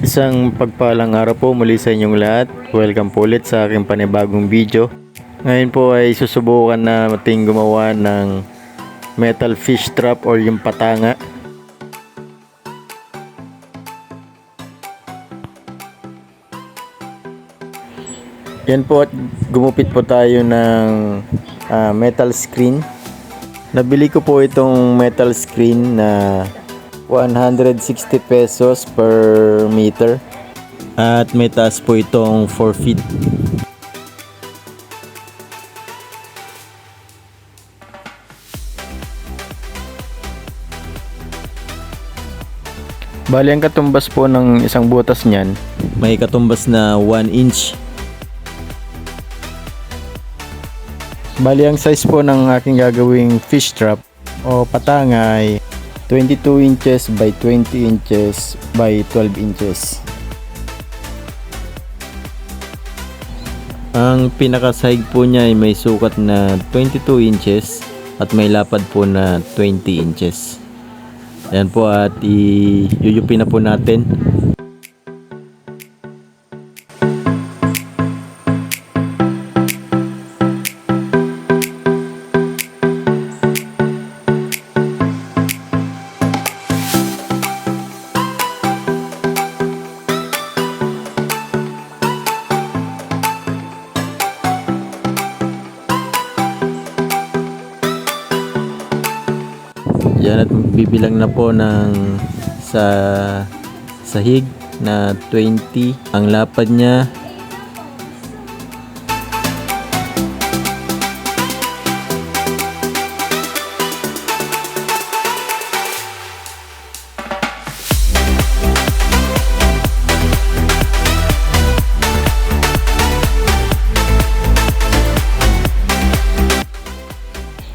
Isang pagpalang araw po muli sa inyong lahat. Welcome po ulit sa aking panibagong video. Ngayon po ay susubukan na ating gumawa ng metal fish trap or yung patanga. Yan po at gumupit po tayo ng ah, metal screen. Nabili ko po itong metal screen na 160 pesos per meter. At may taas po itong 4 feet. Bali ang katumbas po ng isang butas niyan, may katumbas na 1 inch. Bali ang size po ng aking gagawing fish trap o patanga ay 22 inches by 20 inches by 12 inches. Ang pinaka-side po niya ay may sukat na 22 inches at may lapad po na 20 inches. Ayan po at i-yuyupin na po natin. Yan at bibilang na po ng sa sahig na 20 ang lapad niya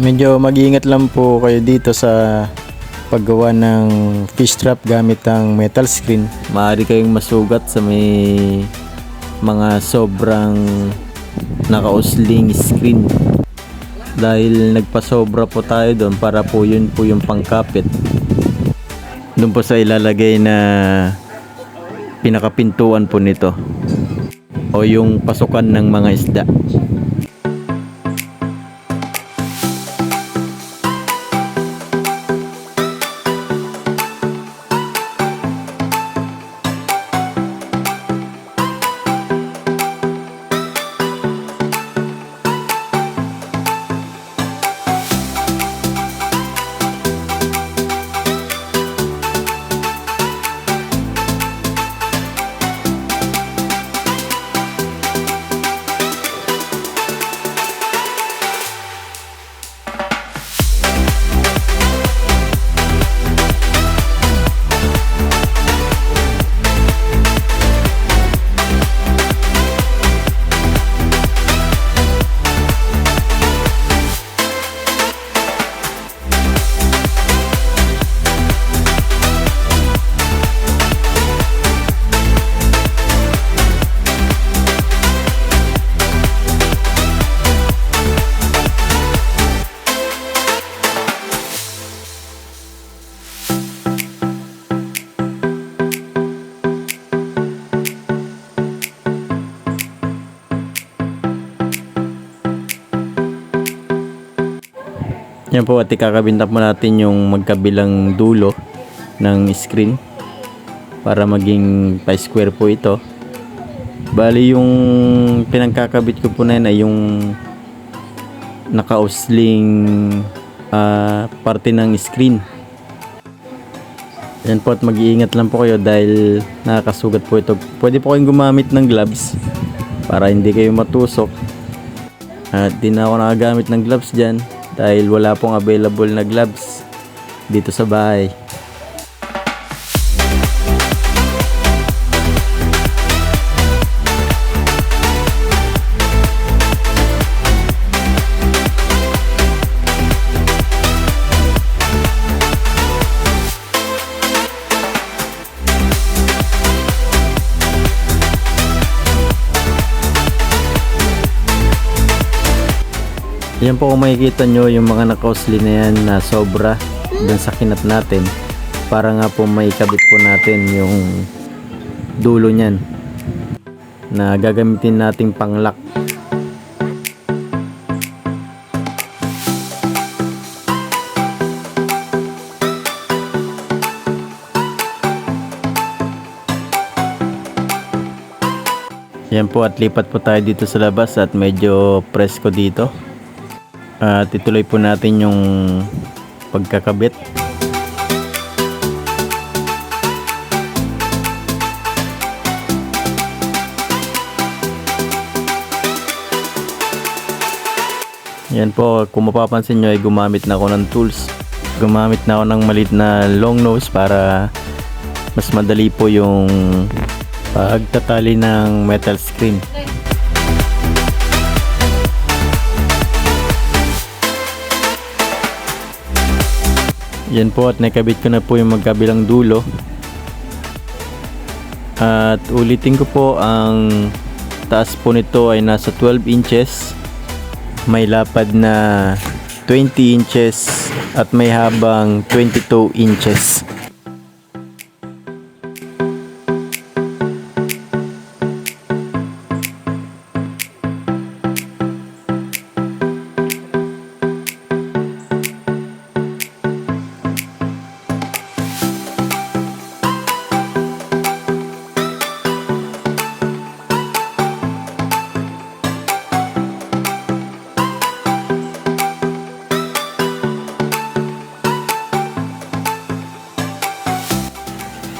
medyo mag-iingat lang po kayo dito sa paggawa ng fish trap gamit ang metal screen. Maaari kayong masugat sa may mga sobrang nakausling screen. Dahil nagpasobra po tayo doon para po yun po yung pangkapit. Doon po sa ilalagay na pinakapintuan po nito o yung pasukan ng mga isda. Yan po at ikakabinta po natin yung magkabilang dulo ng screen para maging pa-square po ito. Bali yung pinagkakabit ko po na yun ay yung nakausling ah, parte ng screen. Yan po at mag-iingat lang po kayo dahil nakakasugat po ito. Pwede po kayong gumamit ng gloves para hindi kayo matusok. At di na ako nakagamit ng gloves dyan dahil wala pong available na gloves dito sa bahay. Yan po kung makikita nyo yung mga nakausli na yan na sobra dun sa kinat natin para nga po may kabit po natin yung dulo niyan na gagamitin nating panglock. Yan po at lipat po tayo dito sa labas at medyo presko dito. At ituloy po natin yung pagkakabit. Yan po, kung mapapansin nyo ay gumamit na ako ng tools. Gumamit na ako ng malit na long nose para mas madali po yung pagtatali ng metal screen. Yan po at nakabit ko na po yung magkabilang dulo. At ulitin ko po ang taas po nito ay nasa 12 inches. May lapad na 20 inches at may habang 22 inches.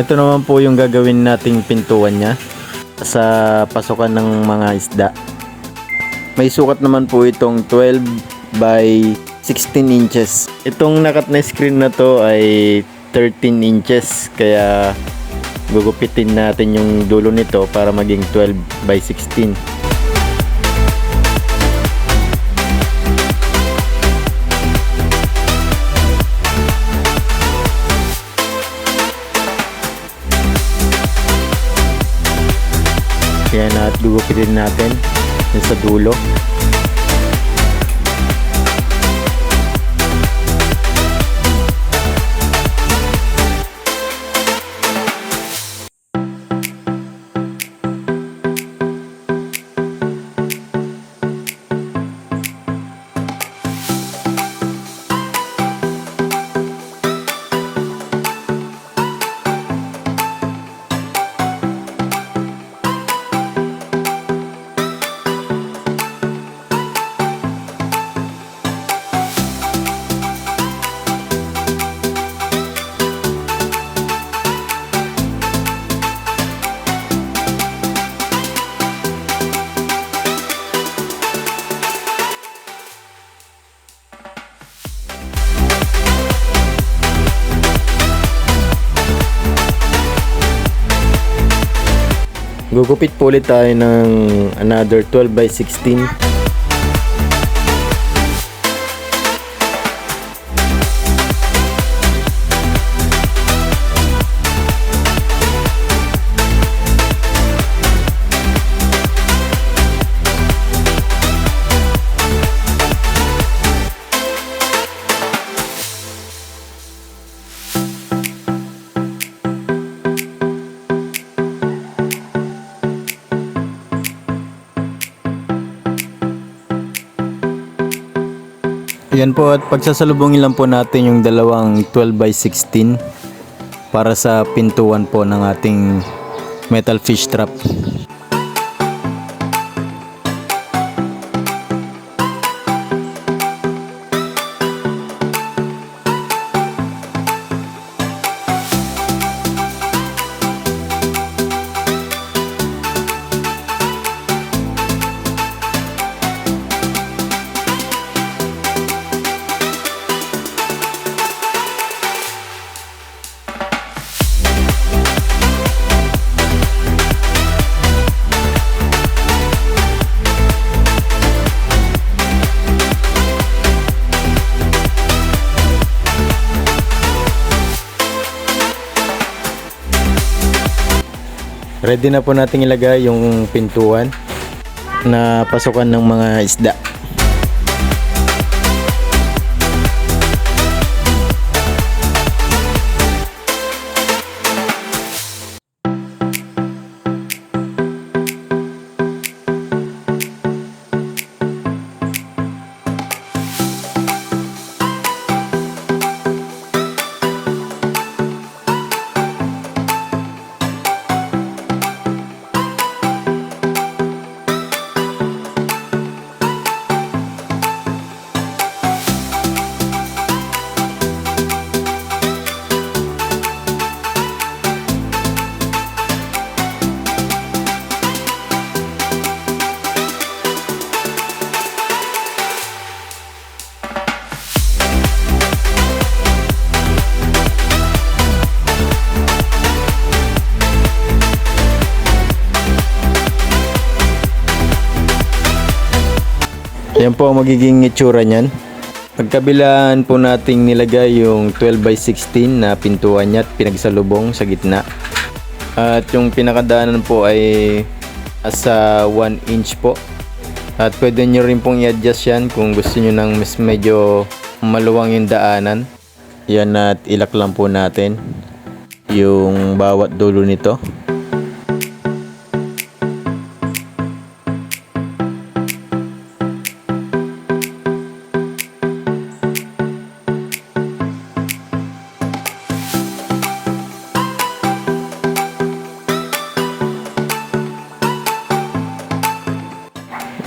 Ito naman po yung gagawin nating pintuan niya sa pasukan ng mga isda. May sukat naman po itong 12 by 16 inches. Itong nakat na screen na to ay 13 inches kaya gugupitin natin yung dulo nito para maging 12 by 16. Yan at gugupitin natin sa dulo. Gugupit po ulit tayo ng another 12 by 16. Yan po at pagsasalubungin lang po natin yung dalawang 12 by 16 para sa pintuan po ng ating metal fish trap. Ready na po nating ilagay yung pintuan na pasukan ng mga isda. Yan po ang magiging itsura niyan. Pagkabilaan po nating nilagay yung 12 by 16 na pintuan niya at pinagsalubong sa gitna. At yung pinakadaanan po ay asa 1 inch po. At pwede nyo rin pong i-adjust yan kung gusto nyo ng mas medyo maluwang yung daanan. Yan at ilak lang po natin yung bawat dulo nito.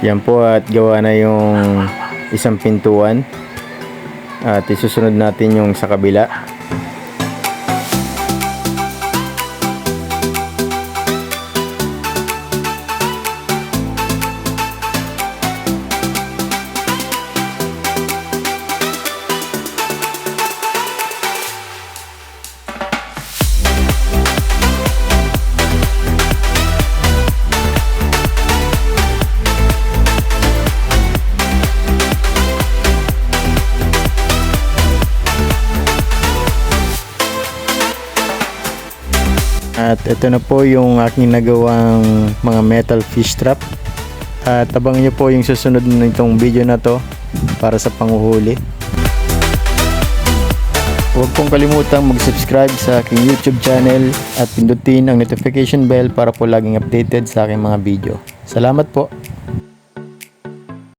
Yan po at gawa na yung isang pintuan. At isusunod natin yung sa kabila. At ito na po yung aking nagawang mga metal fish trap. At abangan nyo po yung susunod nitong video na to para sa panguhuli. Huwag pong kalimutang mag-subscribe sa aking YouTube channel at pindutin ang notification bell para po laging updated sa aking mga video. Salamat po!